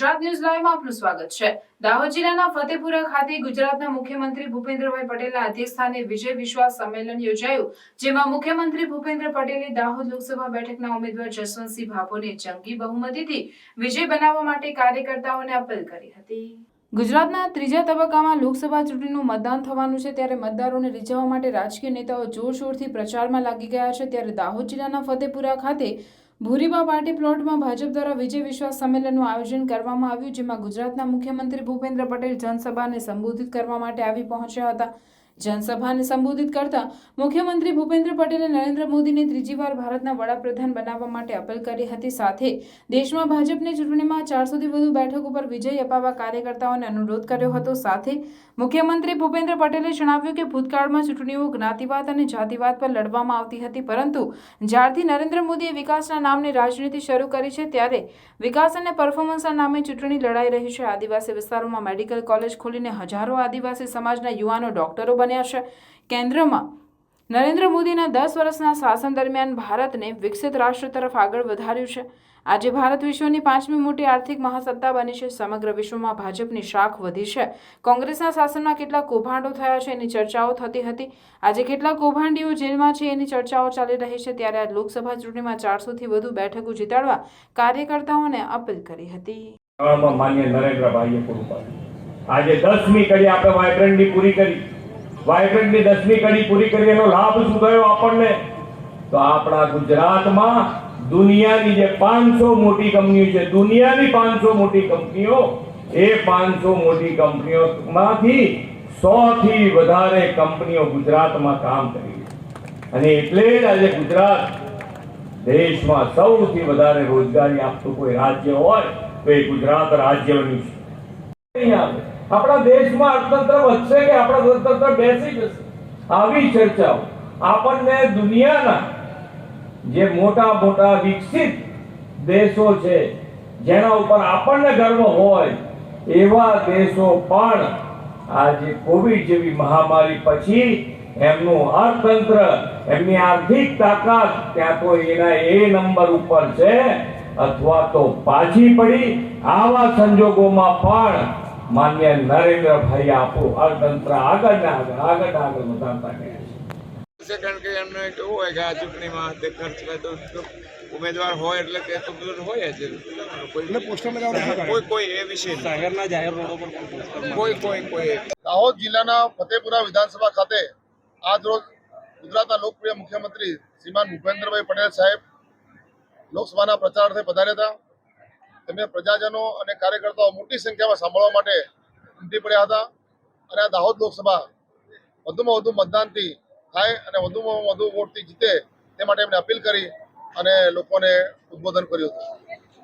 લાઈવમાં આપનું સ્વાગત છે. દાહોદ જિલ્લાના ફતેપુરા ખાતે ગુજરાતના મુખ્યમંત્રી ભૂપેન્દ્રભાઈ પટેલના અધ્યક્ષસ્થાને વિજય વિશ્વાસ સંમેલન યોજાયું, જેમાં મુખ્યમંત્રી ભૂપેન્દ્ર પટેલે દાહોદ લોકસભા બેઠકના ઉમેદવાર જસવંતસિંહ ભાભોને જંગી બહુમતીથી વિજય બનાવવા માટે કાર્યકર્તાઓને અપીલ કરી હતી. ગુજરાતના ત્રીજા તબક્કામાં લોકસભા ચૂંટણીનું મતદાન થવાનું છે, ત્યારે મતદારોને રીઝવવા માટે રાજકીય નેતાઓ જોરશોરથી પ્રચારમાં લાગી ગયા છે, ત્યારે દાહોદ જિલ્લાના ફતેપુરા ખાતે ભૂરીબા પાર્ટી પ્લોટમાં ભાજપ દ્વારા વિજય વિશ્વાસ સંમેલનનું આયોજન કરવામાં આવ્યું, જેમાં ગુજરાતના મુખ્યમંત્રી ભૂપેન્દ્ર પટેલ જનસભાને સંબોધિત કરવા માટે આવી પહોંચ્યા હતા. જનસભાને સંબોધિત કરતા મુખ્યમંત્રી ભૂપેન્દ્ર પટેલે નરેન્દ્ર મોદીને ત્રીજી વાર ભારતના વડાપ્રધાન બનાવવા માટે અપીલ કરી હતી. સાથે દેશમાં ભાજપની ચૂંટણીમાં ચારસોથી વધુ બેઠક ઉપર વિજય અપાવવા કાર્યકર્તાઓને અનુરોધ કર્યો હતો. સાથે મુખ્યમંત્રી ભૂપેન્દ્ર પટેલે જણાવ્યું કે, ભૂતકાળમાં ચૂંટણીઓ જ્ઞાતિવાદ અને જાતિવાદ પર લડવામાં આવતી હતી, પરંતુ જ્યારથી નરેન્દ્ર મોદીએ વિકાસના નામની રાજનીતિ શરૂ કરી છે, ત્યારે વિકાસ અને પરફોર્મન્સના નામે ચૂંટણી લડાઈ રહી છે. આદિવાસી વિસ્તારોમાં મેડિકલ કોલેજ ખોલીને હજારો આદિવાસી સમાજના યુવાનો ડોક્ટરો બન્યા છે. કેન્દ્રમાં નરેન્દ્ર મોદીના દસ વર્ષના શાસન દરમિયાન ભારતને વિકસિત રાષ્ટ્ર તરફ આગળ વધાર્યું છે. આજે ભારત વિશ્વની પાંચમી મોટી આર્થિક મહાસત્તા બની છે. સમગ્ર વિશ્વમાં ભાજપની શાખ વધી છે. કોંગ્રેસના શાસનમાં કેટલા કૌભાંડો થયા છે, એની ચર્ચાઓ થતી હતી. આજે કેટલા કૌભાંડીઓ જેલમાં છે, એની ચર્ચાઓ ચાલી રહી છે. ત્યારે આ લોકસભા ચૂંટણીમાં ચારસોથી વધુ બેઠકો જીતાડવા કાર્યકર્તાઓને અપીલ કરી હતી. માન્ય નરેન્દ્રભાઈએ આજે દસમી કરી આપણે વાઇબ્રન્ટની પૂરી કરી. વાઇબ્રન્ટની દસમી કડી પૂરી કરી એનો લાભ શું થયો આપણને તો આપણા ગુજરાતમાં દુનિયાની જે પાંચસો મોટી કંપનીઓ છે, દુનિયાની પાંચસો મોટી કંપનીઓ, એ પાંચસો મોટી કંપનીઓમાંથી સો થી વધારે કંપનીઓ ગુજરાતમાં કામ કરી છે અને એટલે જ આજે ગુજરાત દેશમાં સૌથી વધારે રોજગારી આપતું કોઈ રાજ્ય હોય તો એ ગુજરાત રાજ્યનું છે નહીં આવે. આપણા દેશમાં અર્થતંત્ર વધશે કે આપણા અર્થતંત્ર બેસી જશે? આવી ચર્ચાઓ આપણને દુનિયાના જે મોટા મોટા વિકસિત દેશો છે, જેના ઉપર આપણને ગર્વ હોય, એવા દેશો પણ આજે કોવિડ જેવી મહામારી પછી એમનું અર્થતંત્ર, એમની આર્થિક તાકાત ત્યાં તો એના એ નંબર ઉપર છે, અથવા તો પાછી પડી. આવા સંજોગોમાં પણ માન્ય નરેન્દ્રભાઈ આપો આ તંત્ર આગળ ને આગળ આગળ આગળ વધારતા ગયા છે. કારણ કે એમને કેવું હોય કે આ ચૂંટણીમાં તે ખર્ચ તો ઉમેદવાર હોય એટલે કે તો બધું હોય જ. કોઈ કોઈ કોઈ એ વિશે શહેરના જાહેર રોડો પર કોઈ કોઈ કોઈ દાહોદ જિલ્લાના ફતેપુરા વિધાનસભા ખાતે આજ રોજ ગુજરાતના લોકપ્રિય મુખ્યમંત્રી શ્રીમાન ભૂપેન્દ્રભાઈ પટેલ સાહેબ લોકસભાના પ્રચારાર્થે પધાર્યા હતા. તેમને પ્રજાજનો અને કાર્યકર્તાઓ મોટી સંખ્યામાં સાંભળવા માટે ઉમટી પડ્યા હતા. અને આ દાહોદ લોકસભા વધુમાં વધુ મતદાનથી થાય અને વધુમાં વધુ વોટથી જીતે તે માટે એમને અપીલ કરી અને લોકોને ઉદ્બોધન કર્યું હતું.